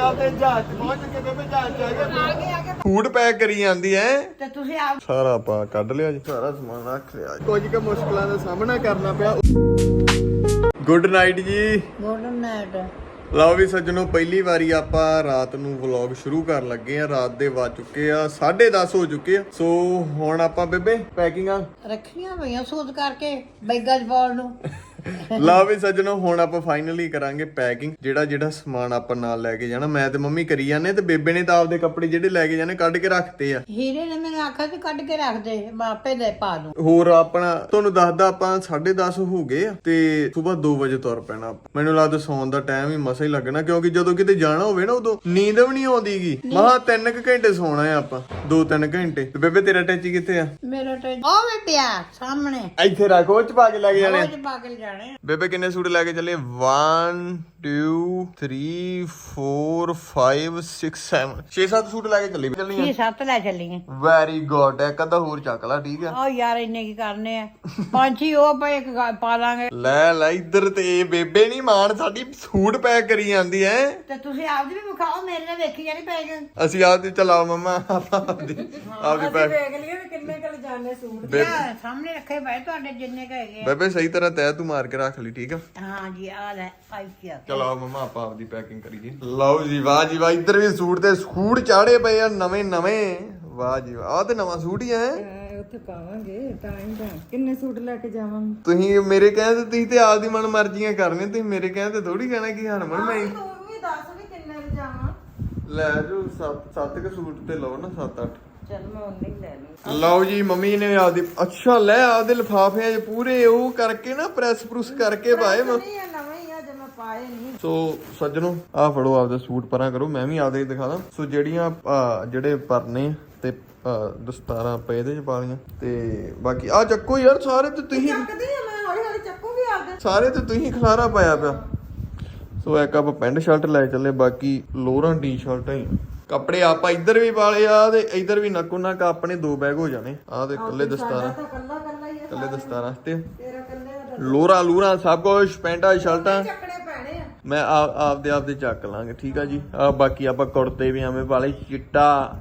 ਆਪਦੇ ਜਹਾਜ਼ 'ਚ ਪਹੁੰਚ ਕੇ ਬੇਬੇ ਜਹਾਜ਼ 'ਚ ਆ ਗਏ ਫੂਡ ਪੈਕ ਕਰੀ ਜਾਂਦੀ ਐ। ਤੇ ਤੁਸੀਂ ਆਪ ਸਾਰਾ ਆਪਾਂ ਕੱਢ ਲਿਆ ਜੀ। ਸਾਰਾ ਸਮਾਨ ਰੱਖ ਲਿਆ ਜੀ। ਕੁਝ ਕੁ ਮੁਸ਼ਕਲਾਂ ਦਾ ਸਾਹਮਣਾ ਕਰਨਾ ਪਿਆ। ਗੁੱਡ ਨਾਈਟ ਜੀ। ਗੋਲਡਨ ਨਾਈਟ ਲਓ ਵੀ ਸੱਜਣੋ ਪਹਿਲੀ ਵਾਰੀ ਆਪਾਂ ਰਾਤ ਨੂੰ ਵਲੌਗ ਸ਼ੁਰੂ ਕਰਨ ਲੱਗੇ ਆ। ਰਾਤ ਦੇ ਵੱਜ ਚੁੱਕੇ ਆ 10:30 ਹੋ ਚੁੱਕੇ ਆ। ਸੋ ਹੁਣ ਆਪਾਂ ਬੇਬੇ ਪੈਕਿੰਗਾਂ। ਰੱਖੀਆਂ ਪਈਆਂ ਸੂਤ ਕਰਕੇ ਬੈਗਾਂ 'ਚ ਪਾਉਣ ਨੂੰ। ਲਓ ਵੀ ਸੱਜਣੋ ਹੁਣ ਆਪਾਂ ਫਾਈਨਲੀ ਕਰਾਂਗੇ ਪੈਕਿੰਗ ਜਿਹੜਾ ਜਿਹੜਾ ਸਮਾਨ ਆਪਾਂ ਨਾਲ ਲੈ ਕੇ ਜਾਣਾ ਮੈਂ ਤੇ ਮੰਮੀ ਕਰੀ ਜਾਂਦੇ ਤੇ ਬੇਬੇ ਨੇ ਤਾਂ ਆਪਦੇ ਕੱਪੜੇ ਜਿਹੜੇ ਲੈ ਕੇ ਜਾਣੇ ਕੱਢ ਕੇ ਰੱਖਤੇ ਆ। ਹੀਰੇ ਨੇ ਮੈਨੂੰ ਆਖਿਆ ਕਿ ਕੱਢ ਕੇ ਰੱਖ ਦੇ ਮੈਂ ਆਪੇ ਦੇ ਪਾ ਦੂੰ। ਹੋਰ ਆਪਣਾ ਤੁਹਾਨੂੰ ਦੱਸਦਾ ਆਪਾਂ 10:30 ਹੋ ਗਏ ਆ ਤੇ ਸਵੇਰ 2 ਵਜੇ ਤੁਰ ਪੈਣਾ। ਮੈਨੂੰ ਲੱਗਦਾ ਸੌਣ ਦਾ ਟਾਈਮ ਹੀ ਮਸਾ ਹੀ ਲੱਗਣਾ ਕਿਉਂਕਿ ਜਦੋਂ ਕਿਤੇ ਜਾਣਾ ਹੋਵੇ ਨਾ ਉਦੋਂ ਨੀਂਦ ਵੀ ਨਹੀਂ ਆਉਂਦੀਗੀ। ਮਹਾ 3 ਘੰਟੇ ਸੌਣਾ ਆ ਆਪਾਂ 2-3 ਘੰਟੇ। ਤੇ ਬੇਬੇ ਤੇਰਾ ਟੈਚੀ ਕਿੱਥੇ ਆ? ਮੇਰਾ ਤੇ ਉਹ ਵੀ ਪਿਆ ਸਾਹਮਣੇ। ਇੱਥੇ ਰੱਖ ਉਹ ਚ ਪਾ ਕੇ ਲੈ ਕੇ ਜਾਣੇ ਰੋਜ਼ ਪਾ ਕੇ ਜਾਣੇ। ਆ। ਬੇਬੇ ਕਿੰਨੇ ਸੂਟ ਲੈ ਕੇ ਚੱਲੇ? 1 2 3 4 5 6 7 6-7 ਸੂਟ ਲੈ ਕੇ ਚੱਲੇ ਚੱਲੀਆਂ? ਛੇ ਸੱਤ ਲੈ ਚੱਲੀਏ ਵੈਰੀ ਗੁੱਡ ਇੱਕ ਅੱਧਾ ਹੋਰ ਚੱਕ ਲਾ ਠੀਕ ਆ? ਉਹ ਯਾਰ ਇੰਨੇ ਕੀ ਕਰਨੇ ਆ? ਪੰਛੀ ਉਹ ਪਏ ਇੱਕ ਗਾ- ਪਾ ਲਾਂਗੇ। ਲੈ ਲੈ ਇੱਧਰ ਤੇ ਇਹ ਬੇਬੇ ਨਹੀਂ ਮਾਣ ਸਾਡੀ ਸੂਟ ਪੈਕ ਕਰੀ ਜਾਂਦੀ ਐ। ਤੇ ਤੁਸੀਂ ਆਪਦੀ ਵੀ ਵਿਖਾਓ ਮੇਰੇ ਨਾਲ ਵੇਖੀ ਜਾਣੀ ਪੈ ਗਏ ਅਸੀਂ ਆਪਦੀ ਚਲਾਓ ਮਮਾ ਆਪਦੀ ਆਪਦੀ ਪੈਕ। ਵੇਖ ਲਈਏ ਕਿੰਨੇ ਕਲ ਜਾਣੇ ਸੂਟ ਬੇ- ਸਾਹਮਣੇ ਰੱਖੇ ਪਏ ਤੁਹਾਡੇ ਜਿੰਨੇ ਕੁ ਹੈਗੇ ਆ। ਬੇਬੇ ਸਹੀ ਤਰ੍ਹਾਂ ਤੈ ਤੂੰ ਮਾਰ। ਕੇ ਰੱਖ ਲਈ ਠੀਕ ਆ? ਹਾਂ ਜੀ ਆ ਲੈ ਆਈ ਕੀ ਚਲੋ ਮਮਾ ਆਪਾਂ ਆਪਦੀ ਪੈਕਿੰਗ ਕਰੀਏ। ਲਓ ਜੀ ਵਾਹ ਜੀ ਵਾਹ ਇੱਧਰ ਵੀ ਸੂਟ ਤੇ ਸੂਟ ਚਾੜੇ ਪਏ ਆ ਨਵੇਂ ਨਵੇਂ। ਵਾਹ ਜੀ ਵਾਹ ਆਹ ਤੇ ਨਵਾਂ ਸੂਟ ਹੀ ਹੈ? ਉੱਥੇ ਪਾਵਾਂਗੇ ਟਾਈਮ ਦਾ ਕਿੰਨੇ ਸੂਟ ਲੈ ਕੇ ਜਾਵਾਂਗੇ? ਤੁਸੀਂ ਮੇਰੇ ਕਹਿੰਦੇ ਤੁਸੀਂ ਤੇ ਆਪਦੀ ਮਨ ਮਰਜ਼ੀਆਂ ਕਰਨੀਆਂ ਤੁਸੀਂ ਮੇਰੇ ਕਹਿੰਦੇ ਥੋੜੀ ਕਹਿਣਾ ਕਿ ਹਰਮਨ ਮੈਂ ਤੂੰ ਵੀ ਦੱਸ ਵੀ ਕਿੰਨੇ ਜਾਵਾਂ। ਲੈ ਜੋ ਸੱਤ ਸੱਤ ਕੁ ਸੂਟ ਤੇ ਲਓ ਨਾ 7-8 ਚਲ ਮੈਂ ਉਹਨੇ ਹੀ ਲੈ ਲੂੰ ਲਓ ਜੀ ਮੰਮੀ ਨੇ ਆਪਦੀ ਅੱਛਾ ਲੈ ਆਪਦੇ ਲਿਫਾਫਿਆਂ 'ਚ ਪੂਰੇ ਉਹ ਕਰਕੇ ਨਾ ਪ੍ਰੈਸ ਪ੍ਰੂਸ ਕਰਕੇ ਪਾਏ ਮੈਂ। ਨਹੀਂ ਨਵਾਂ ਹੀ ਆ ਜੇ ਮੈਂ ਪਾਏ ਨਹੀਂ। ਸੋ ਸੱਜਣੋ ਆਹ ਫੜੋ ਆਪਦੇ ਸੂਟ ਪਰਾਂ ਕਰੋ ਮੈਂ ਵੀ ਆਪਦੇ ਸੋ ਜਿਹੜੀਆਂ ਜਿਹੜੇ ਪਰਨੇ ਤੇ ਦਸਤਾਰਾਂ ਪਏ ਇਹਦੇ 'ਚ ਪਾ ਲਈਆਂ। ਤੇ ਬਾਕੀ ਆ ਚੱਕੋ ਯਾਰ ਸਾਰੇ ਤੇ ਤੁਸੀਂ ਚੱਕਦੀ ਆ ਮੈਂ ਹੌਲੀ ਹੌਲੀ ਚੱਕੂ ਵੀ ਆਪਦੇ। ਸਾਰੇ ਤੇ ਤੁਸੀਂ ਖਲਾਰਾ ਪਾਇਆ ਪਿਆ। ਸੋ ਇੱਕ ਆਪਾਂ ਪੈਂਟ ਸ਼ਰਟ ਲੈ ਚੱਲੇ ਬਾਕੀ ਲੋਰਾਂ ਟੀ-ਸ਼ਰਟਾਂ ਹੀ। ਕੱਪੜੇ ਆਪਾਂ ਇੱਧਰ ਵੀ ਪਾਲੇ ਆ ਤੇ ਇੱਧਰ ਵੀ ਨੱਕੋ ਨੱਕ ਆਪਣੇ ਦੋ ਬੈਗ ਹੋ ਜਾਣੇ। ਆ ਤੇ ਇਕੱਲੇ ਦਸਤਾਰਾਂ। ਕੱਲਾ ਕੱਲਾ ਹੀ ਆ ਇਕੱਲੇ ਦਸਤਾਰਾਂ ਤੇ। ਤੇਰਾ ਕੱਲੇ ਦਾ ਲੋਰਾ ਲੂਰਾ ਸਭ ਕੁਝ ਪੈਂਟਾਂ ਸ਼ਰਟਾਂ। ਚੱਕਣੇ ਪੈਣੇ ਆ। ਮੈਂ ਆਪ ਆਪਦੇ ਆਪਦੇ ਚੱਕ ਲਾਂਗੇ ਠੀਕ ਆ ਜੀ। ਆ ਬਾਕੀ ਆਪਾਂ ਕੁੜਤੇ ਵੀ ਐਵੇਂ ਵਾਲੇ ਚਿੱਟਾ।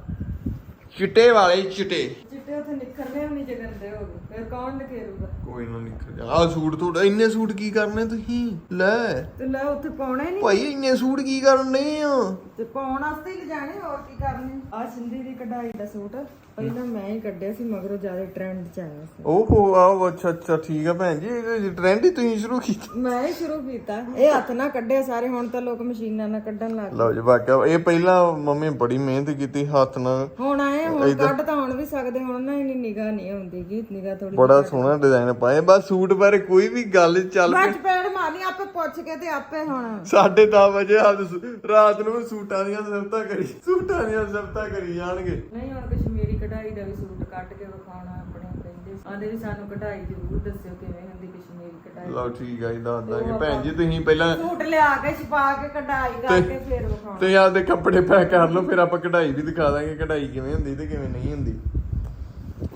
ਚਿੱਟੇ ਵਾਲੇ ਚਿੱਟੇ। ਚਿੱਟੇ ਉੱਥੇ ਨਿਕਲਨੇ ਵੀ ਨਹੀਂ ਜਗੰਦੇ ਹੋ ਗਏ ਫਿਰ ਕੌਣ ਨਿਕਲੂਗਾ ਕੋਈ ਨਾ ਨਿਕਲ ਜਾ। ਆ ਸੂਟ ਤੁਹਾਡਾ ਇੰਨੇ ਸੂਟ ਕੀ ਕਰਨੇ ਤੁਸੀਂ? ਲੈ। ਤੇ ਲੈ ਉੱਥੇ ਪਾਉਣਾ ਨਹੀਂ ਭਾਈ ਇੰਨੇ ਸੂਟ ਕੀ ਕਰਨੇ ਆ? ਤੇ ਪਾਉਣ ਵਾਸਤੇ ਹੀ ਲਿਜਾਣੇ ਹੋਰ ਕੀ ਕਰਨੇ? ਆ ਸਿੰਧੀ ਦੀ ਕਢਾਈ ਦਾ ਸੂਟ ਪਹਿਲਾਂ ਮੈਂ ਹੀ ਕੱਢਿਆ ਸੀ ਮਗਰੋਂ ਜ਼ਿਆਦਾ ਟ੍ਰੈਂਡ ਚ ਆਇਆ ਸੀ। ਓਹੋ ਆਹ ਅੱਛਾ ਅੱਛਾ ਠੀਕ ਆ ਭੈਣ ਜੀ ਇਹ ਟ੍ਰੈਂਡ ਹੀ ਤੁਸੀਂ ਸ਼ੁਰੂ ਕੀਤਾ। ਮੈਂ ਹੀ ਸ਼ੁਰੂ ਕੀਤਾ। ਇਹ ਹੱਥ ਨਾਲ ਕੱਢੇ ਸਾਰੇ ਹੁਣ ਤਾਂ ਲੋਕ ਮਸ਼ੀਨਾਂ ਨਾਲ ਕੱਢਣ ਲੱਗ ਲਓ ਜੀ ਵਾਕਿਆ ਇਹ ਪਹਿਲਾਂ ਮੰਮੀ ਬੜੀ ਮਿਹਨਤ ਕੀਤੀ ਹੱਥ ਨਾਲ। ਹੁਣ ਆਏ ਹੁਣ ਕੱਢ ਤਾਂ ਹੁਣ ਵੀ ਸਕਦੇ ਹੁਣ ਨਾ ਇੰਨੀ ਨਿਗਾਹ ਨਹੀਂ ਆਉਂਦੀ ਗੀ ਨਿਗਾਹ ਥੋੜੀ ਬੜਾ ਸੋਹਣਾ ਡਿਜ਼ਾਈਨ ਪਾਏ ਬਸ ਸੂਟ ਬਾਰੇ ਕੋਈ ਵੀ ਗੱਲ ਚੱਲ ਬਾਅਦ ਚ ਪੈੜ ਮਾਰਨੀ ਆਪੇ ਪੁੱਛ ਕੇ ਤੇ ਆਪੇ ਹੁਣ। ਸਾਢੇ ਦਸ ਵਜੇ ਆਪ ਰਾਤ ਨੂੰ ਸੂਟਾਂ ਦੀਆਂ ਸਿਫਤਾਂ ਕਰੀ ਸੂਟਾਂ ਦੀਆਂ ਸਿਫਤਾਂ ਕਰੀ ਜਾਣਗੇ। ਨਹੀਂ ਹੁਣ ਕਸ਼ਮੀਰੀ ਕਢਾਈ ਦਾ ਵੀ ਸੂਟ ਕੱਢ ਕੇ ਵਿਖਾਉਣਾ ਆਪਣੇ ਕਹਿੰਦੇ। ਆਂਦੇ ਵੀ ਸਾਨੂੰ ਕਢਾਈ ਜ਼ਰੂਰ ਦੱਸਿਓ ਕਿਵੇਂ ਹੁੰਦੀ ਕਸ਼ਮੀਰੀ ਕਢਾਈ। ਲਓ ਠੀਕ ਆ ਜੀ ਦੱਸ ਦਾਂਗੇ। ਭੈਣ ਜੀ ਤੁਸੀਂ ਪਹਿਲਾਂ ਸੂਟ ਲਿਆ ਕੇ ਛਪਾ ਕੇ ਕਢਾਈ ਕਰਕੇ ਫੇਰ ਵਿਖਾਉਣਾ। ਤੁਸੀਂ ਆਪਦੇ ਕੱਪੜੇ ਪੈਕ ਕਰ ਲਓ ਫਿਰ ਆਪਾਂ ਕਢਾਈ ਵੀ ਦਿਖਾ ਦਾਂਗੇ ਕਢਾਈ ਕਿਵੇਂ ਹੁੰਦੀ ਤੇ ਕਿਵੇਂ ਨਹੀਂ ਹੁੰਦੀ।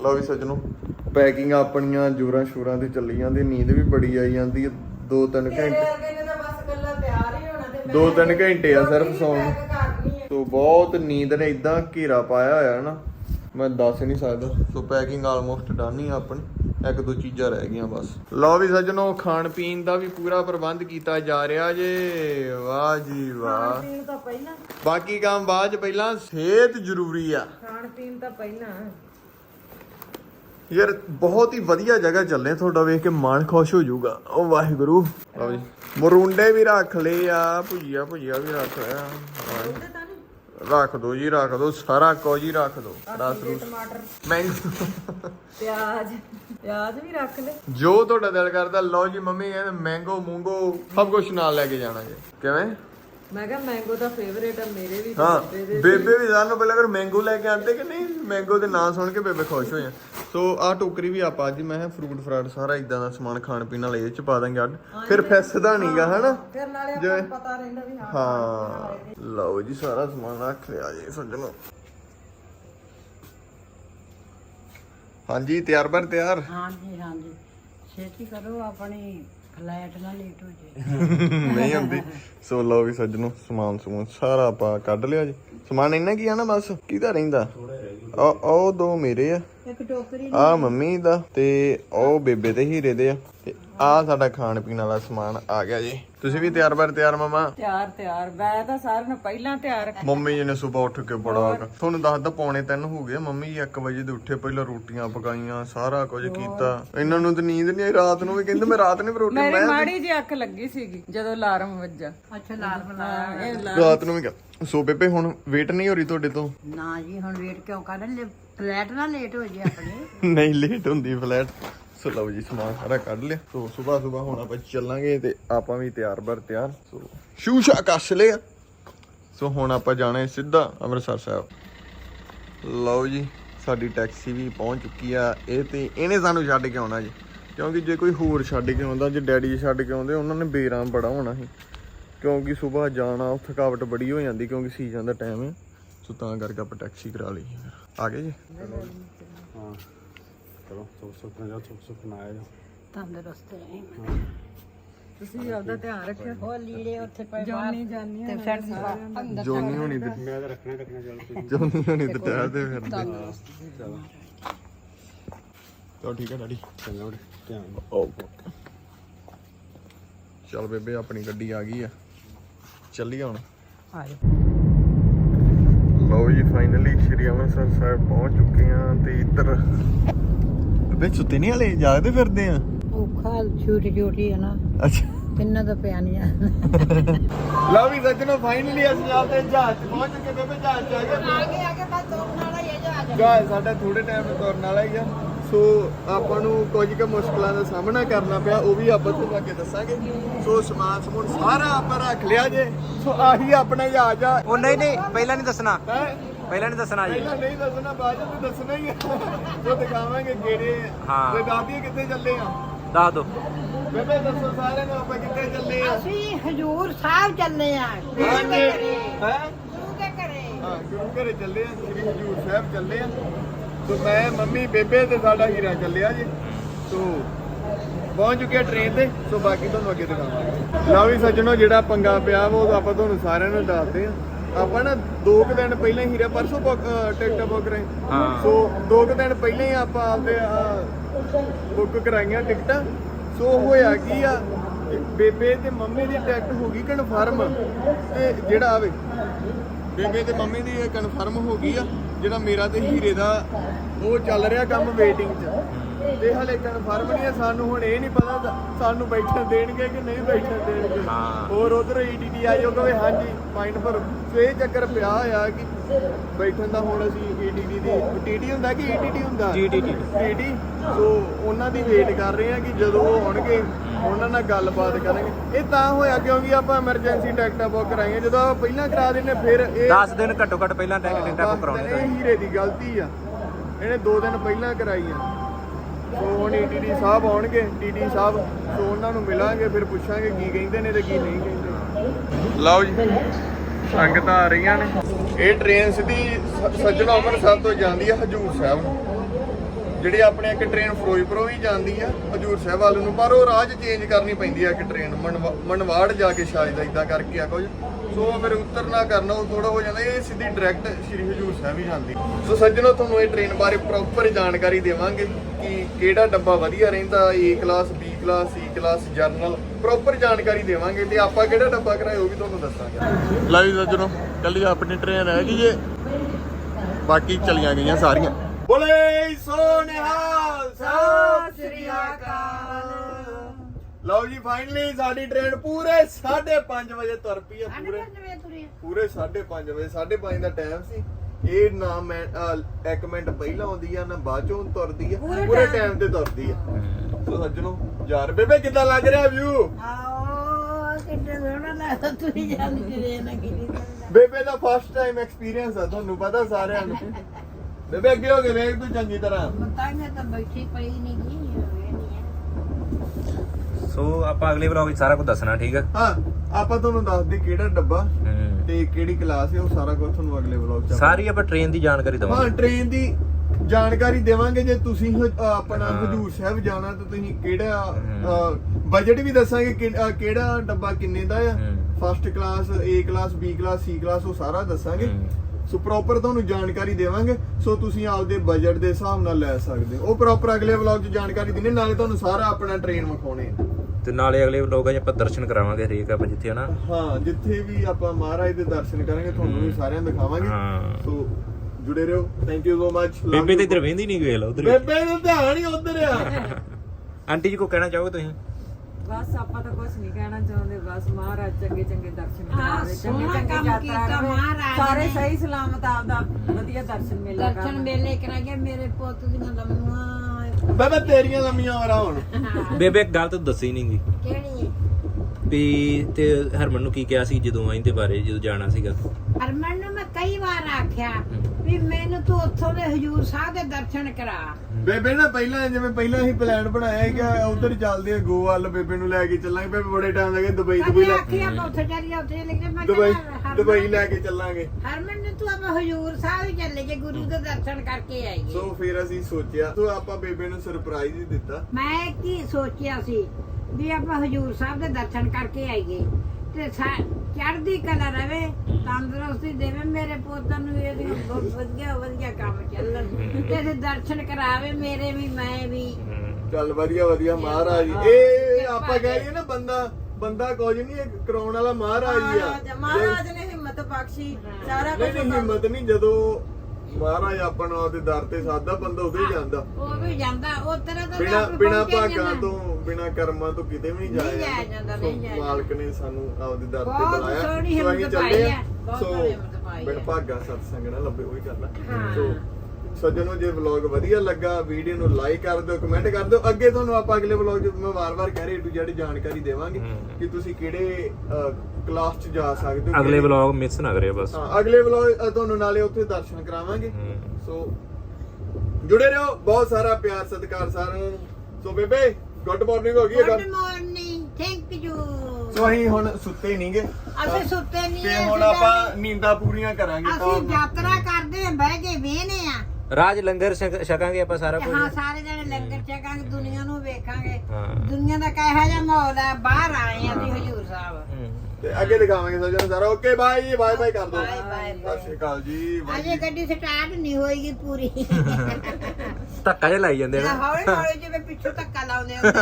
ਲਓ ਵੀ ਸੱਜਣੋ ਪੈਕਿੰਗ ਆਪਣੀਆਂ ਜੋਰਾਂ ਸ਼ੋਰਾਂ ਤੇ ਚੱਲੀ ਜਾਂਦੀ ਨੀਂਦ ਵੀ ਬੜੀ ਆਈ ਜਾਂਦੀ ਹੈ। 2-3 ਤੇਰੇ ਘੰਟੇ। ਵਰਗੇ ਨੇ ਤਾਂ ਬਸ ਗੱਲਾਂ ਤਿਆਰ ਹੀ ਹੋਣਾ ਤੇ ਮੈਂ ਦੋ ਤਿੰਨ ਘੰਟੇ ਆ ਸਿਰਫ ਸੌਣ ਨੂੰ। ਸੋ ਬਹੁਤ ਨੀਂਦ ਨੇ ਇਦਾਂ ਘੇਰਾ ਪਾਇਆ ਹੋਇਆ ਨਾ। ਮੈਂ ਦੱਸ ਨਹੀਂ ਸਕਦਾ। ਸੋ ਪੈਕਿੰਗ ਆਲਮੋਸਟ ਡਨ ਹੀ ਆ ਆਪਣੀ। ਇੱਕ ਦੋ ਚੀਜ਼ਾਂ ਰਹਿ ਗਈਆਂ ਬਸ। ਲਓ ਵੀ ਸੱਜਣੋ ਖਾਣ ਪੀਣ ਦਾ ਵੀ ਪੂਰਾ ਪ੍ਰਬੰਧ ਕੀਤਾ ਜਾ ਰਿਹਾ ਜੇ। ਵਾਹ ਜੀ ਵਾਹ। ਪੀਣ ਤਾਂ ਪਹਿਲਾਂ। ਬਾਕੀ ਕੰਮ ਬਾਅਦ ਚ ਪਹਿਲਾਂ ਸਿਹਤ ਜ਼ਰੂਰੀ ਆ। ਖਾਣ ਪੀਣ ਤਾਂ ਪਹਿਲਾਂ। ਯਾਰ ਬਹੁਤ ਹੀ ਵਧੀਆ ਜਗ੍ਹਾ ਚੱਲੇ ਤੁਹਾਡਾ ਵੇਖ ਕੇ ਮਨ ਖੁਸ਼ ਹੋ ਜਾਊਗਾ। ਓ ਵਾਹਿਗੁਰੂ। ਲਓ ਜੀ ਮਰੁੰਡੇ ਵੀ ਰੱਖ ਲਏ ਆ ਭੁਜੀਆ ਭੁਜੀਆ ਵੀ ਰੱਖ ਲਿਆ। ਰੱਖ ਦੋ ਜੀ ਰੱਖ ਦੋ ਸਾਰਾ ਕੁਝ ਹੀ ਰੱਖ ਦੋ। ਖੀਰੇ, ਰੂਸ ਟਮਾਟਰ। ਮੈਂਗੋ ਪਿਆਜ਼ ਪਿਆਜ਼ ਵੀ ਰੱਖ ਲੈ ਜੋ ਤੁਹਾਡਾ ਦਿਲ ਕਰਦਾ ਲਓ ਜੀ ਮੰਮੀ ਕਹਿੰਦੇ ਮੈਂਗੋ ਮੂੰਗੋ ਸਭ ਕੁਝ ਨਾਲ ਲੈ ਕੇ ਜਾਣਾ ਜੀ। ਕਿਵੇਂ? ਮੈਂ ਕਿਹਾ ਮੈਂਗੋ ਦਾ ਫੇਵਰੇਟ ਆ ਮੇਰੇ ਵੀ ਹਾਂ ਬੇਬੇ ਦੇ ਬੇਬੇ ਵੀ। ਸਾਨੂੰ ਪਹਿਲਾਂ ਕਰ ਮੈਂਗੋ ਲੈ ਕੇ ਆਂਦੇ ਕਿ ਨਹੀਂ? ਮੈਂਗੋ ਦੇ ਨਾਂ ਸੁਣ ਕੇ ਬੇਬੇ ਖੁਸ਼ ਹੋ ਜਾਂ ਸੋ ਆਹ ਟੋਕਰੀ ਵੀ ਆਪਾਂ ਅੱਜ ਮੈਂ ਫਰੂਟ ਫਰਾਟ ਸਾਰਾ ਇਦਾਂ ਦਾ ਸਮਾਨ ਖਾਣ ਪੀਣ ਵਾਲੇ ਇਹ ਚ ਪਾ ਦਾਂਗੇ ਅੱਡ। ਫਿਰ ਫੈਸਦਾ ਨਹੀਂਗਾ ਹਨਾ? ਫਿਰ ਨਾਲੇ ਆਪਾਂ ਜਿਵੇਂ- ਨੂੰ ਪਤਾ ਰਹਿੰਦਾ ਵੀ ਹਾਂ ਹਾਂ। ਲਓ ਜੀ ਸਾਰਾ ਸਮਾਨ ਰੱਖ ਲਿਆ ਜੀ ਸੱਜਣੋ ਹਾਂਜੀ ਤਿਆਰ ਬਰ ਤਿਆਰ? ਹਾਂਜੀ ਹਾਂਜੀ। ਛੇਤੀ ਕਰੋ ਆਪਣੀ ਫਲੈਟ ਨਾ ਲੇਟ ਹੋ ਜੇ ਨਹੀਂ ਹੁੰਦੀ ਸੋ ਲਓ ਵੀ ਸੱਜਣੋ ਸਮਾਨ ਸਮੂਨ ਸਾਰਾ ਆਪਾਂ ਕੱਢ ਲਿਆ ਜੀ। ਸਮਾਨ ਇੰਨਾ ਕੀ ਆ ਨਾ ਬਸ? ਕਿਹਦਾ ਰਹਿੰਦਾ? ਉਹ ਉਹ ਦੋ ਮੇਰੇ ਆ। ਇੱਕ ਟੋਕਰੀ ਆ ਮੰਮੀ ਦਾ ਤੇ ਉਹ ਬੇਬੇ ਤੇ ਹੀਰੇ ਦੇ ਆ। ਤੇ ਆ ਸਾਡਾ ਖਾਣ ਪੀਣ ਵਾਲਾ ਸਮਾਨ ਆ ਗਿਆ ਜੀ। ਤੁਸੀਂ ਵੀ ਤਿਆਰ ਬਰ ਤਿਆਰ ਮਮਾ? ਤਿਆਰ ਤਿਆਰ। ਮੈਂ ਤਾਂ ਸਾਰਿਆਂ ਨੂੰ ਪਹਿਲਾਂ ਤਿਆਰ ਮੰਮੀ ਜੀ ਨੇ ਸਵੇਰ ਉੱਠ ਕੇ ਬੜਾ ਤੁਹਾਨੂੰ ਦੱਸਦਾ ਪੌਣੇ 3 ਹੋ ਗਏ। ਮੰਮੀ ਜੀ 1 ਵਜੇ ਦੇ ਉੱਠੇ ਪਹਿਲਾਂ ਰੋਟੀਆਂ ਪਕਾਈਆਂ ਸਾਰਾ ਕੁਝ ਕੀਤਾ। ਇਹਨਾਂ ਨੂੰ ਤਾਂ ਨੀਂਦ ਨਹੀਂ ਆਈ ਰਾਤ ਨੂੰ ਵੀ ਕਹਿੰਦੇ ਮੈਂ ਰਾਤ ਨਹੀਂ ਰੋਟੀ ਮੇਰੀ ਮੈਂ ਮਾੜੀ ਜਿਹੀ ਅੱਖ ਲੱਗੀ ਸੀਗੀ ਜਦੋਂ ਅਲਾਰਮ ਵੱਜਾ ਅੱਛਾ ਲਾਲ ਬਣਾ ਇਹ ਲਾ- ਰਾਤ ਨੂੰ ਵੀ ਸੋ ਬੇਬੇ ਹੁਣ ਵੇਟ ਨਹੀਂ ਹੋ ਰਹੀ ਤੁਹਾਡੇ ਤੋਂ? ਨਾ ਜੀ ਹੁਣ ਵੇਟ ਕਿਉਂ ਕਰਨ ਫਲੈਟ ਨਾ ਲੇਟ ਹੋ ਜੇ ਆਪਣੀ। ਨਹੀਂ ਲੇਟ ਹੁੰਦੀ ਫਲੈਟ ਸੋ ਲਓ ਜੀ ਸਮਾਨ ਸਾਰਾ ਕੱਢ ਲਿਆ। ਸੋ ਸਵੇਰ ਸਵੇਰ ਹੁਣ ਆਪਾਂ ਚੱਲਾਂਗੇ ਤੇ ਆਪਾਂ ਵੀ ਤਿਆਰ ਬਰ ਤਿਆਰ। ਸੋ ਸ਼ੂਸ਼ਾ ਕੱਸ ਲਿਆ। ਸੋ ਹੁਣ ਆਪਾਂ ਜਾਣਾ ਹੈ ਸਿੱਧਾ ਅੰਮ੍ਰਿਤਸਰ ਸਾਹਿਬ। ਲਓ ਜੀ ਸਾਡੀ ਟੈਕਸੀ ਵੀ ਪਹੁੰਚ ਚੁੱਕੀ ਆ। ਇਹ ਤੇ ਇਹਨੇ ਸਾਨੂੰ ਛੱਡ ਕੇ ਆਉਣਾ ਜੀ। ਕਿਉਂਕਿ ਜੇ ਕੋਈ ਹੋਰ ਛੱਡ ਕੇ ਆਉਂਦਾ ਜੇ ਡੈਡੀ ਜੀ ਛੱਡ ਕੇ ਆਉਂਦੇ ਉਹਨਾਂ ਨੇ ਬੇਰਾਮ ਬੜਾ ਹੋਣਾ ਸੀ। ਕਿਉਂਕਿ ਸਵੇਰ ਜਾਣਾ ਥਕਾਵਟ ਬੜੀ ਹੋ ਜਾਂਦੀ ਕਿਉਂਕਿ ਸੀਜ਼ਨ ਦਾ ਟਾਈਮ ਹੈ। ਸੋ ਤਾਂ ਕਰਕੇ ਆਪਾਂ ਟੈਕਸੀ ਕਰਾ ਲਈ। ਆ ਗਏ ਜੀ? ਹਾਂ। ਚਲੋ ਸੁੱਖ ਸੁੱਖ ਨਾਲ ਜਾਓ ਸੁੱਖ ਸੁੱਖ ਨਾਲ ਆਇਓ। ਤੰਦਰੁਸਤ ਰਹੇ। ਤੁਸੀਂ ਆਪਦਾ ਧਿਆਨ ਰੱਖਿਓ। ਉਹ ਲੀੜੇ ਉੱਥੇ ਪਏ ਜਾਨੀ ਜਾਨੀ ਤੇ ਫਿਰ ਅੰਦਰ ਜੋਨੀ ਹੋਣੀ ਤੇ ਮੈਂ ਤਾਂ ਰੱਖਣਾ ਰੱਖਣਾ ਚੱਲ ਤੁਸੀਂ ਜੋਨੀ ਹੋਣੀ ਤੇ ਤੇ ਫਿਰਦੇ। ਚਲੋ। ਚਲੋ ਠੀਕ ਹੈ ਡੈਡੀ। ਚੰਗਾ ਧਿਆਨ ਨਾਲ। ਓਕੇ। ਚਲ ਬੇਬੇ ਆਪਣੀ ਗੱਡੀ ਆ ਗਈ ਆ। ਚੱਲੀ ਹੁਣ। ਆ ਜਾ ਲਓ ਜੀ ਫਾਈਨਲੀ ਸ਼੍ਰੀ ਅੰਮ੍ਰਿਤਸਰ ਸਾਹਿਬ ਪਹੁੰਚ ਚੁੱਕੇ ਆ ਤੇ ਇੱਧਰ ਬੇ ਸੁੱਤੇ ਨਹੀਂ ਹਲੇ? ਜਾਗਦੇ ਫਿਰਦੇ ਆ? ਔਖਾ ਛੋਟੀ ਛੋਟੀ ਹੈ ਨਾ। ਅੱਛਾ। ਤਿੰਨਾਂ ਦਾ ਪਿਆ ਨਹੀਂ ਆ ਲਓ ਵੀ ਸੱਜਣੋ ਫਾਈਨਲੀ ਅਸੀਂ ਆਪਦੇ ਜਹਾਜ਼ 'ਚ ਪਹੁੰਚ ਚੁੱਕੇ ਬੇਬੇ ਜਹਾਜ਼ 'ਚ ਆ ਗਏ ਆਗੇ ਆਗੇ ਬਸ ਤੁਰਨ ਵਾਲਾ ਹੀ ਹੈ ਜਹਾਜ਼। ਜਹਾਜ਼ ਸਾਡਾ ਥੋੜੇ ਟਾਈਮ ਤੋਂ ਤੁਰਨ ਵਾਲਾ ਹੀ ਆ। ਸੋ ਆਪਾਂ ਨੂੰ ਕੁਝ ਕੁ ਮੁਸ਼ਕਲਾਂ ਦਾ ਸਾਹਮਣਾ ਕਰਨਾ ਪਿਆ ਉਹ ਵੀ ਆਪਾਂ ਤੁਹਾਨੂੰ ਅੱਗੇ ਦੱਸਾਂਗੇ। ਸੋ ਸਮਾਨ ਸਮੂਨ ਸਾਰਾ ਆਪਾਂ ਰੱਖ ਲਿਆ ਜੇ। ਸੋ ਆਹੀ ਆਪਣਾ ਜਹਾਜ਼ ਆ। ਉਹ ਨਹੀਂ ਨਹੀਂ ਪਹਿਲਾਂ ਨਹੀਂ ਦੱਸਣਾ। ਹੈ? ਪਹਿਲਾਂ ਨਹੀਂ ਦੱਸਣਾ ਜੀ। ਪਹਿਲਾਂ ਨਹੀਂ ਦੱਸਣਾ ਬਾਅਦ ਵਿੱਚ ਦੱਸਣਾ ਹੀ ਆ। ਜੋ ਦਿਖਾਵਾਂਗੇ ਕਿਹੜੇ ਹਾਂ। ਤੇ ਦਾਦੀ ਕਿੱਥੇ ਚੱਲੇ ਆ? ਦੱਸ ਦੋ। ਬੇਬੇ ਦੱਸੋ ਸਾਰਿਆਂ ਨੂੰ ਆਪਾਂ ਕਿੱਥੇ ਚੱਲੇ ਆ? ਅਸੀਂ ਹਜੂਰ ਸਾਹਿਬ ਚੱਲੇ ਆ। ਹਾਂਜੀ ਘਰੇ? ਹੈ? ਤੂੰ ਕੇ ਕਰੇ ਹਾਂ ਗੁਰੂ ਘਰੇ ਚੱਲੇ ਆ? ਸ੍ਰੀ ਹਜੂਰ ਸਾਹਿਬ ਚੱਲੇ ਆ। ਸੋ ਮੈਂ ਮੰਮੀ ਬੇਬੇ ਤੇ ਸਾਡਾ ਹੀਰਾ ਚੱਲਿਆ ਜੀ। ਸੋ ਪਹੁੰਚ ਚੁੱਕੇ ਟ੍ਰੇਨ ਤੇ। ਸੋ ਬਾਕੀ ਤੁਹਾਨੂੰ ਅੱਗੇ ਦਿਖਾਵਾਂਗੇ। ਲਓ ਵੀ ਸੱਜਣੋ ਜਿਹੜਾ ਪੰਗਾ ਪਿਆ ਵਾ ਉਹ ਆਪਾਂ ਤੁਹਾਨੂੰ ਸਾਰਿਆਂ ਨੂੰ ਦੱਸਦੇ ਆ। ਆਪਾਂ ਨਾ ਦੋ ਕੁ ਦਿਨ ਪਹਿਲਾਂ ਹੀ ਹੀਰਾ ਪਰਸੋਂ ਬੁੱਕ ਟਿਕਟ ਬੁੱਕ ਕਰਾਈ। ਹਾਂ। ਸੋ ਦੋ ਕੁ ਦਿਨ ਪਹਿਲਾਂ ਹੀ ਆਪਾਂ ਆਪਦੇ ਬੁੱਕ ਕਰਾਈਆਂ ਟਿਕਟਾਂ। ਸੋ ਹੋਇਆ ਕੀ ਆ ਕਿ ਬੇਬੇ ਤੇ ਮੰਮੀ ਦੀ ਟਿਕਟ ਹੋ ਗਈ ਕਨਫਰਮ ਤੇ ਜਿਹੜਾ ਆਵੇ ਬੇਬੇ ਤੇ ਮੰਮੀ ਦੀ ਇਹ ਕਨਫਰਮ ਹੋ ਗਈ ਆ ਜਿਹੜਾ ਮੇਰਾ ਤੇ ਹੀਰੇ ਦਾ ਉਹ ਚੱਲ ਰਿਹਾ ਕੰਮ ਵੇਟਿੰਗ 'ਚ। ਤੇ ਹਲੇ ਕਨਫਰਮ ਨਹੀਂ ਆ ਸਾਨੂੰ ਹੁਣ ਇਹ ਨਹੀਂ ਪਤਾ ਸਾਨੂੰ ਬੈਠਣ ਦੇਣਗੇ ਕਿ ਨਹੀਂ ਬੈਠਣ ਦੇਣਗੇ। ਹਾਂ। ਹੋਰ ਉਧਰ ਈਟੀਟੀ ਆਇਓ ਕਹੇ ਹਾਂਜੀ ਮਾਈਂਡ ਪਰ ਸੋ ਇਹ ਚੱਕਰ ਪਿਆ ਹੋਇਆ ਕਿ ਬੈਠਣ ਦਾ ਹੁਣ ਅਸੀਂ ਈਟੀਟੀ ਦੀ ਟੀਟੀ ਹੁੰਦਾ ਕਿ ਈਟੀਟੀ ਹੁੰਦਾ? TTT ਟੀਟੀ ਸੋ ਉਹਨਾਂ ਦੀ ਵੇਟ ਕਰ ਰਹੇ ਆ ਕਿ ਜਦੋਂ ਉਹ ਆਉਣਗੇ ਉਹਨਾਂ ਨਾਲ ਗੱਲਬਾਤ ਕਰਾਂਗੇ। ਇਹ ਤਾਂ ਹੋਇਆ ਕਿਉਂਕਿ ਆਪਾਂ ਐਮਰਜੈਂਸੀ ਟਿਕਟਾਂ ਬੁੱਕ ਕਰਾਈਆਂ ਜਦੋਂ ਆਪਾਂ ਪਹਿਲਾਂ ਕਰਾ ਦਿੰਨੇ ਫਿਰ ਇਹ 10 ਦਿਨ ਘੱਟੋ ਘੱਟ ਪਹਿਲਾਂ ਟੈਕ ਟਿਕਟਾਂ ਬੁੱਕ ਕਰਾਉਣੇ ਇਹ ਹੀਰੇ ਦੀ ਗਲਤੀ ਆ। ਇਹਨੇ 2 ਦਿਨ ਪਹਿਲਾਂ ਕਰਾਈਆਂ ਸੋ ਹੁਣ ਈਟੀਡੀ ਸਾਹਿਬ ਆਉਣਗੇ ਟੀਟੀ ਸਾਹਿਬ, ਸੋ ਉਹਨਾਂ ਨੂੰ ਮਿਲਾਂਗੇ, ਫਿਰ ਪੁੱਛਾਂਗੇ ਕੀ ਕਹਿੰਦੇ ਨੇ ਤੇ ਕੀ ਨਹੀਂ ਕਹਿੰਦੇ। ਲਓ ਜੀ, ਸੰਗਤਾਂ ਆ ਰਹੀਆਂ ਨੇ। ਇਹ ਟ੍ਰੇਨ ਸਿੱਧੀ ਸ- ਸੱਜਣਾ ਅੰਮ੍ਰਿਤਸਰ ਤੋਂ ਜਾਂਦੀ ਆ ਹਜੂਰ ਸਾਹਿਬ ਨੂੰ। ਜਿਹੜੀ ਆਪਣੇ ਇੱਕ ਟ੍ਰੇਨ ਫਿਰੋਜ਼ਪੁਰੋਂ ਵੀ ਜਾਂਦੀ ਆ, ਹਜੂਰ ਸਾਹਿਬ ਵੱਲ ਨੂੰ, ਪਰ ਉਹ ਰਾਹ 'ਚ ਚੇਂਜ ਕਰਨੀ ਪੈਂਦੀ ਆ ਇੱਕ ਟ੍ਰੇਨ ਮਨਵਾੜ ਜਾ ਕੇ ਸ਼ਾਇਦ ਇਦਾਂ ਕਰਕੇ ਆ ਕੁਝ। ਸੋ ਫਿਰ ਉਤਰਨਾ ਕਰਨਾ, ਉਹ ਥੋੜਾ ਹੋ ਜਾਂਦਾ, ਇਹ ਸਿੱਧੀ ਡਾਇਰੈਕਟ ਸ਼੍ਰੀ ਹਜੂਰ ਸਾਹਿਬ ਹੀ ਜਾਂਦੀ। ਸੋ ਸੱਜਣੋ, ਤੁਹਾਨੂੰ ਇਹ ਟ੍ਰੇਨ ਬਾਰੇ ਪ੍ਰੋਪਰ ਜਾਣਕਾਰੀ ਦੇਵਾਂਗੇ ਕਿ ਕਿਹੜਾ ਡੱਬਾ ਵਧੀਆ ਰਹਿੰਦਾ ਏ class B class C class general proper ਜਾਣਕਾਰੀ ਦੇਵਾਂਗੇ ਤੇ ਆਪਾਂ ਕਿਹੜਾ ਡੱਬਾ ਕਰਾਇਆ ਉਹ ਵੀ ਤੁਹਾਨੂੰ ਦੱਸਾਂਗੇ। ਲਾਈਵ ਸੱਜਣੋ ਕੱਲੀ ਆਪਣੀ ਟ੍ਰੇਨ ਰਹਿ ਗਈ ਜੇ ਬਾਕੀ ਚਲੀਆਂ ਗਈਆਂ ਸਾਰੀਆਂ। ਬੋਲੇ ਸੋਨਿਹਾਲ ਸਤਿ ਸ੍ਰੀ ਅਕਾਲ। ਲਓ ਜੀ ਫਾਈਨਲੀ ਸਾਡੀ ਟ੍ਰੇਨ ਪੂਰੇ 5:30 ਵਜੇ ਤੁਰ ਪਈ ਆ ਪੂਰੇ। ਪੂਰੇ 5:30 ਵਜੇ 5:30 ਦਾ ਟਾਈਮ ਸੀ। ਇਹ ਨਾ ਮੈਂ ਇੱਕ ਮਿੰਟ ਪਹਿਲਾਂ ਆਉਂਦੀ ਆ ਨਾ ਬਾਅਦ ਚੋਂ ਤੁਰਦੀ ਆ ਪੂਰੇ ਟਾਈਮ ਤੇ ਤੁਰਦੀ ਆ। ਸੋ ਸੱਜਣੋ ਯਾਰ ਬੇਬੇ ਕਿੱਦਾਂ ਲੱਗ ਰਿਹਾ ਵਿਊ ਆਓ ਕਿੰਨੇ ਸੋਹਣਾ ਲੱਗਦਾ ਤੁਸੀਂ ਜਾਂਦੀ ਰਹੇ ਨਾ ਕਿੰਨੀ ਬੇਬੇ ਦਾ ਫਸਟ ਟਾਈਮ ਐਕਸਪੀਰੀਅੰਸ ਆ ਤੁਹਾਨੂੰ ਪਤਾ ਸਾਰਿਆਂ ਨੂੰ। ਬੇਬੇ ਅੱਗੇ ਹੋ ਕੇ ਵੇਖ ਤੂੰ ਚੰਗੀ ਤਰ੍ਹਾਂ। ਮਤਾਂ ਤਾਂ ਬੈਠੀ ਪਈ ਨਹੀਂ ਗਈ ਹੈ ਸੋ ਆਪਾਂ ਅਗਲੇ ਵਲੌਗ ਵਿੱਚ ਸਾਰਾ ਕੁਝ ਦੱਸਣਾ ਠੀਕ ਆ? ਹਾਂ ਆਪਾਂ ਤੁਹਾਨੂੰ ਦੱਸਦੇ ਕਿਹੜਾ ਡੱਬਾ ਹੂੰ। ਤੇ ਕਿਹੜੀ ਕਲਾਸ ਹੈ ਉਹ ਸਾਰਾ ਕੁਝ ਤੁਹਾਨੂੰ ਅਗਲੇ ਵਲੌਗ ਚ ਆਪਾਂ- ਸਾਰੀ ਆਪਾਂ ਟ੍ਰੇਨ ਦੀ ਜਾਣਕਾਰੀ ਹਾਂ ਦਵਾਂਗੇ। ਟ੍ਰੇਨ ਦੀ ਜਾਣਕਾਰੀ ਦੇਵਾਂਗੇ ਜੇ ਤੁਸੀਂ ਹ- ਅ, ਆਪਣਾ ਹਜੂਰ ਸਾਹਿਬ ਜਾਣਾ ਤਾਂ ਤੁਸੀਂ ਕਿਹੜਾ ਬਜਟ ਵੀ ਦੱਸਾਂਗੇ ਕਿ- ਅ, ਕਿਹੜਾ ਡੱਬਾ ਕਿੰਨੇ ਦਾ ਆ? ਹਮ। First class A class B class C class ਉਹ ਸਾਰਾ ਦੱਸਾਂਗੇ। ਹਮ। ਸੋ ਪ੍ਰੋਪਰ ਤੁਹਾਨੂੰ ਜਾਣਕਾਰੀ ਦੇਵਾਂਗੇ। ਸੋ ਤੁਸੀਂ ਆਪਦੇ ਬਜਟ ਦੇ ਹਿਸਾਬ ਨਾਲ ਲੈ ਸਕਦੇ ਹੋ। ਉਹ ਪ੍ਰੋਪਰ ਅਗਲੇ ਵਲੌਗ 'ਚ ਜਾਣਕਾਰੀ ਦਿੰਨੇ ਨਾਲੇ ਤੁਹਾਨੂੰ ਸਾਰਾ ਆਪਣਾ ਟ੍ਰੇਨ ਵਿਖਾਉਣੇ ਆ। ਤੇ ਨਾਲੇ ਅਗਲੇ ਵਲੋਗਾਂ 'ਚ ਆਪਾਂ ਦਰਸ਼ਨ ਕਰਾਵਾਂਗੇ ਹਰੇਕ ਆਪਾਂ ਜਿੱਥੇ ਹਨਾ? ਹਾਂ ਜਿੱਥੇ ਵੀ ਆਪਾਂ ਮਹਾਰਾਜ ਦੇ ਦਰਸ਼ਨ ਕਰਾਂਗੇ ਤੁਹਾਨੂੰ ਵੀ ਸਾਰਿਆਂ ਨੂੰ ਦਿਖਾਵਾਂਗੇ। ਹਾਂ। ਸੋ ਜੁੜੇ ਰਹੋ। ਥੈਂਕ ਯੂ ਸੋ ਮਚ ਬੇਬੇ ਤੇ ਇੱਧਰ ਵੇਂਦੀ ਨਹੀਂ ਵੇਖ ਲਾ ਉਧਰ ਬੇਬੇ ਦਾ ਧਿਆਨ ਹੀ ਉਧਰ ਆ। ਆਂਟੀ ਜੀ ਕੋ ਕਹਿਣਾ ਚਾਹੋਗੇ ਤੁਸੀਂ? ਬਸ ਆਪਾਂ ਤਾਂ ਕੁਝ ਨਹੀਂ ਕਹਿਣਾ ਚਾਹੁੰਦੇ ਬਸ ਮਹਾਰਾਜ ਚੰਗੇ ਚੰਗੇ ਦਰਸ਼ਨ ਕਰਾਵੇ ਚੰਗੇ ਚੰਗੇ ਯਾਤਰਾ ਸਾਰੇ। ਸਹੀ ਸਲਾਮਤ ਆਪਦਾ ਵਧੀਆ ਦਰਸ਼ਨ ਮੇਲਾ ਦਰਸ਼ਨ ਕਰਨ। ਮੇਲੇ ਕਰਾਂਗੇ ਮੇਰੇ ਪੁੱਤ ਦੀਆਂ ਲੰਮੀਆਂ ਬੇਬੇ ਤੇਰੀਆਂ ਲੰਮੀਆਂ ਉਮਰਾਂ ਹੁਣ। ਬੇਬੇ ਇੱਕ ਗੱਲ ਤਾਂ ਦੱਸੀ ਨਹੀਂਗੀ ਕਿਹੜੀ ਵੀ ਤੇ ਹਰਮਨ ਨੂੰ ਕੀ ਕਿਹਾ ਸੀ ਜਦੋਂ ਇਹਦੇ ਬਾਰੇ ਜਦੋਂ ਜਾਣਾ ਸੀਗਾ? ਹਰਮਨ ਨੂੰ ਮੈਂ ਕਈ ਵਾਰ ਆਖਿਆ ਵੀ ਮੈਨੂੰ ਤੂੰ ਉੱਥੋਂ ਦੇ ਹਜੂਰ ਸਾਹਿਬ ਦੇ ਦਰਸ਼ਨ ਕਰਾ। ਬੇਬੇ ਨੇ ਪਹਿਲਾਂ ਜਿਵੇਂ ਪਹਿਲਾਂ ਹੀ ਪਲਾਨ ਬਣਾਇਆ ਕਿ ਉਧਰ ਚੱਲਦੇ ਆ ਗੋਆ ਵੱਲ ਬੇਬੇ ਨੂੰ ਲੈ ਕੇ ਚੱਲਾਂਗੇ ਬੇਬੇ ਬੜੇ ਟਾਈਮ ਲੱਗੇ ਦੁਬਈ ਦੁਬਈ ਲੈ ਆਖਿਆ ਆਪਾਂ ਉੱਥੇ ਚੱਲੀਏ ਉੱਥੇ ਚੱਲੀਏ ਮੈਂ ਦੁਬਈ ਕਿਹਾ ਹਰਮਨ- ਦੁਬਈ ਲੈ ਕੇ ਚੱਲਾਂਗੇ। ਹਰਮਨ ਨੇ ਤੂੰ ਆਪਾਂ ਹਜੂਰ ਸਾਹਿਬ ਹੀ ਚੱਲੇ ਜੇ ਗੁਰੂ ਦੇ ਦਰਸ਼ਨ ਕਰਕੇ ਆਈਏ ਸੋ ਫਿਰ ਅਸੀਂ ਸੋਚਿਆ ਸੋ ਆਪਾਂ ਬੇਬੇ ਨੂੰ ਸਰਪ੍ਰਾਈਜ਼ ਹੀ ਦਿੱਤਾ। ਮੈਂ ਕੀ ਸੋਚਿਆ ਸੀ ਵੀ ਆਪਾਂ ਹਜੂਰ ਸਾਹਿਬ ਦੇ ਦਰਸ਼ਨ ਕਰਕੇ ਆਈਏ ਤੇ ਚੜ੍ਹਦੀ ਕਲਾ ਰਵੇ ਤੰਦਰੁਸਤੀ ਦੇਵੇ ਮੇਰੇ ਪੁੱਤਾਂ ਨੂੰ ਇਹਦੀ ਬਹੁਤ ਵਧੀਆ ਵਧੀਆ ਕੰਮ ਚੱਲਣ। ਤੇ ਇਹਦੇ ਦਰਸ਼ਨ ਕਰਾਵੇ ਮੇਰੇ ਵੀ ਮੈਂ ਵੀ। ਚੱਲ ਵਧੀਆ ਵਧੀਆ ਮਹਾਰਾਜ। ਇਹ ਆਪਾਂ ਕਹੀਏ ਨਾ ਬੰਦਾ ਬੰਦਾ ਕੁਝ ਨਹੀਂ ਇਹ ਕਰਾਉਣ ਵਾਲਾ ਮਹਾਰਾਜ ਹੀ ਆ। ਮਹਾਰਾਜ ਮਹਾਰਾਜ ਨੇ ਹਿੰਮਤ ਬਖਸ਼ੀ ਸਾਰਾ ਨਹੀਂ ਹਿੰਮਤ ਨਹੀਂ ਜਦੋਂ ਮਹਾਰਾਜ ਆਪਾਂ ਨੂੰ ਆਪਦੇ ਦਰ ਤੇ ਸਾਦਾ ਬੰਦਾ ਉਦੋਂ ਹੀ ਜਾਂਦਾ ਉਹ ਵੀ ਜਾਂਦਾ ਉਹ ਤਰ੍ਹਾਂ ਦਾ ਬਿਨਾ ਬਿਨਾ ਭਾਗਾਂ। ਤੋਂ ਬਿਨਾ ਕਰਮਾਂ ਤੋਂ ਕਿਤੇ ਵੀ ਨਹੀਂ ਜਾਇਆ ਜਾਇਆ ਜਾਂਦਾ, ਸੋ ਨਹੀਂ ਜਾਇਆ ਮਾਲਕ ਨੇ ਸਾਨੂੰ ਆਪਦੇ ਦਰ ਤੇ ਬੁਲਾਇਆ ਸੋ ਅਸੀਂ ਚੱਲੇ ਸੋ ਬਿਨ। ਭਾਗਾਂ ਸਤਸੰਗ ਨਾ ਲੱਭੇ ਉਹੀ ਗੱਲ। ਸੋ ਸੱਜਣੋ ਜੇ ਵਲੌਗ ਵਧੀਆ ਲੱਗਾ ਵੀਡੀਓ ਨੂੰ ਲਾਈਕ ਕਰ ਦਿਓ ਕਮੈਂਟ ਕਰ ਦਿਓ। ਅੱਗੇ ਤੁਹਾਨੂੰ ਆਪਾਂ ਅਗਲੇ ਵਲੌਗ 'ਚ ਮੈਂ ਵਾਰ-ਵਾਰ ਕਹਿ ਰਹੀ ਟੂ ਜਿਹੜੀ ਜਾਣਕਾਰੀ ਦੇਵਾਂਗੇ। ਕਿ ਤੁਸੀਂ ਕਿਹੜੇ ਕਲਾਸ 'ਚ ਜਾ ਸਕਦੇ ਹੋ ਅਗਲੇ ਵਲੋਗ ਮਿਸ ਨਾ ਕਰਿਓ ਬਸ। ਹਾਂ ਅਗਲੇ ਵਲੌਗ ਤੁਹਾਨੂੰ ਨਾਲੇ ਉੱਥੇ ਦਰਸ਼ਨ ਕਰਾਵਾਂਗੇ। ਸੋ ਜੁੜੇ ਰਹੋ। ਬਹੁਤ ਸਾਰਾ ਪਿਆਰ ਸਤਿਕਾਰ ਸਾਰਿਆਂ ਨੂੰ। ਸੋ ਬੇਬੇ ਗੁੱਡ ਮਾਰਨਿੰਗ ਹੋ ਗਈ ਹੈ good morning thank you so ਅਸੀਂ ਹੁਣ ਸੁੱਤੇ ਨਹੀਂਗੇ ਅਸੀਂ ਸੁੱਤੇ ਨਹੀਂ ਤੇ ਹੁਣ ਆਪਾਂ ਨੀਂਦਾਂ ਪੂਰੀਆਂ ਕਰਾਂਗੇ ਅਸੀਂ ਟੌਰ ਨਾਲ। ਯਾਤਰਾ ਕਰਦੇ ਆਂ ਬਹਿ ਕੇ ਵੇਹਨੇ ਆ ਰਾਜ ਲੰਗਰ ਛਕ- ਛਕਾਂਗੇ ਆਪਾਂ ਸਾਰਾ ਕੁਝ? ਹਾਂ ਸਾਰੇ ਜਣੇ ਲੰਗਰ ਛਕਾਂਗੇ ਦੁਨੀਆ ਨੂੰ ਵੇਖਾਂਗੇ। ਹਾਂ। ਦੁਨੀਆ ਦਾ ਕਿਹੋ ਜਿਹਾ ਮਾਹੌਲ ਹੈ? ਬਾਹਰ ਆਏ ਆ ਅਸੀਂ ਹਜੂਰ ਸਾਹਿਬ। ਤੇ ਅੱਗੇ ਦਿਖਾਵਾਂਗੇ ਸੱਜਣ ਸਾਰਾ। ਓਕੇ ਬਾਈ ਬਾਏ ਬਾਏ ਕਰ ਦਿਓ Bye, bye, ਸਤਿ ਸ਼੍ਰੀ ਅਕਾਲ ਜੀ ਅਜੇ ਗੱਡੀ ਸਟਾਰਟ ਨਹੀਂ ਹੋਏਗੀ ਪੂਰੀ। ਧੱਕਾ ਜਿਹਾ ਲਾਈ ਜਾਂਦੇ ਆ। ਨਾ ਹੌਲੀ ਹੌਲੀ ਜਿਵੇਂ ਪਿੱਛੋਂ ਧੱਕਾ ਲਾਉਂਦੇ ਹੁੰਦੇ